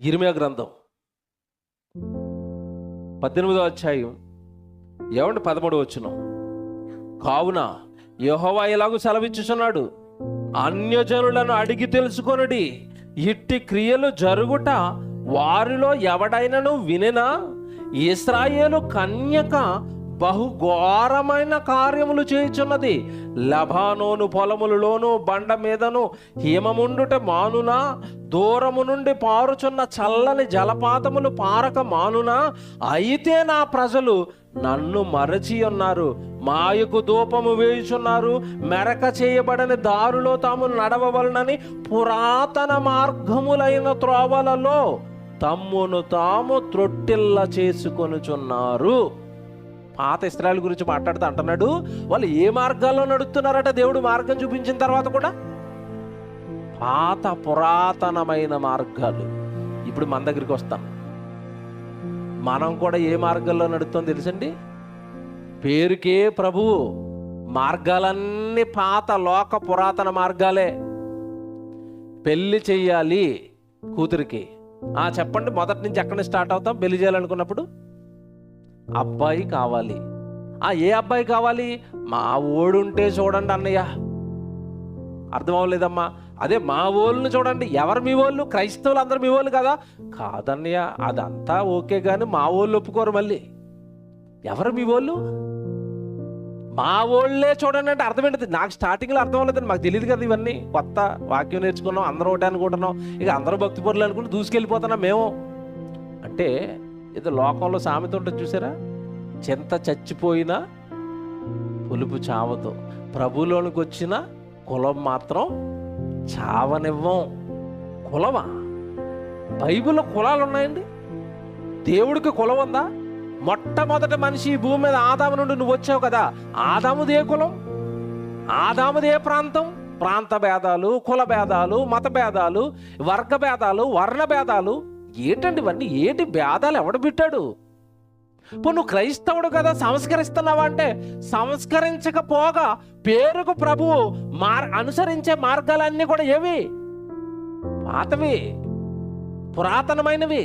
ఇరిమియా గ్రంథం పద్దెనిమిదో అధ్యాయం ఏమంటే పదమూడు వచ్చిన కావున యహోవా ఇలాగూ సెలవిచ్చుచున్నాడు అన్యజనులను అడిగి తెలుసుకొనుడి ఇట్టి క్రియలు జరుగుట వారిలో ఎవడైనను వినినా? ఇస్రాయేలు కన్యక బహుఘోరమైన కార్యములు చేయుచున్నది లబానోను పొలములలోను బండ మీదను హిమముండుట మానునా? దూరము నుండి పారుచున్న చల్లని జలపాతములు పారక మానునా అయితే నా ప్రజలు నన్ను మరచి ఉన్నారు. మాయకు దూపము వేయుచున్నారు. మెరక చేయబడని దారులో తాము నడవవలనని పురాతన మార్గములైన త్రోవలలో తమ్మును తాము త్రొట్టిల్ల చేసుకొనుచున్నారు. పాత ఇస్రాయల్ గురించి మాట్లాడుతూ అంటున్నాడు వాళ్ళు ఏ మార్గాల్లో నడుస్తున్నారట దేవుడు? మార్గం చూపించిన తర్వాత కూడా? పాత పురాతనమైన మార్గాలు. ఇప్పుడు మన దగ్గరికి వస్తాం. మనం కూడా ఏ మార్గంలో నడుస్తాం తెలుసండి? పేరుకే ప్రభువు మార్గాలన్నీ పాత లోక పురాతన మార్గాలే. పెళ్ళి చెయ్యాలి కూతురికి. ఆ చెప్పండి మొదటి నుంచి ఎక్కడ స్టార్ట్ అవుతాం? పెళ్ళి చేయాలనుకున్నప్పుడు? అబ్బాయి కావాలి. ఆ ఏ అబ్బాయి కావాలి? మా ఓడుంటే చూడండి అన్నయ్య. అర్థం అవ్వలేదమ్మా అదే మా వాళ్ళని చూడండి. ఎవరు మీ వాళ్ళు? క్రైస్తవులు అందరు మీ వాళ్ళు కదా? కాదన్నయ్య అదంతా ఓకే కానీ మా వాళ్ళు ఒప్పుకోరు మళ్ళీ. ఎవరు మీ వాళ్ళు? మా వాళ్ళే చూడండి అంటే అర్థం ఏంటి నాకు స్టార్టింగ్లో అర్థం అవ్వలేదండి మాకు తెలియదు కదా ఇవన్నీ. కొత్త వాక్యం నేర్చుకున్నాం అందరూ ఒకటే అనుకుంటున్నాం. ఇక అందరూ భక్తి పరులు అనుకుంటూ దూసుకెళ్ళిపోతున్నాం మేము. అంటే ఏదో లోకంలో సామెత ఉంటుంది చూసారా? చింత చచ్చిపోయినా పులుపు చావదు. ప్రభులోనికి వచ్చిన కులం మాత్రం చావనివ్వం. కులమా? బైబిల్లో కులాలు ఉన్నాయండి. దేవుడికి కులం ఉందా? మొట్టమొదటి మనిషి ఈ భూమి మీద ఆదాము నుండి నువ్వు వచ్చావు కదా. ఆదాముదే కులం? ఆదాముదే ప్రాంతం? ప్రాంత భేదాలు కుల భేదాలు మత భేదాలు వర్గ భేదాలు వర్ణ భేదాలు. ఏంటండి ఇవన్నీ? ఏంటి భేదాలు? ఎవడు పెట్టాడు? ఇప్పుడు నువ్వు క్రైస్తవుడు కదా సంస్కరిస్తున్నావా? అంటే సంస్కరించకపోగా పేరుకు ప్రభువు మార్ అనుసరించే మార్గాలన్నీ కూడా ఏవి? పాతవి పురాతనమైనవి.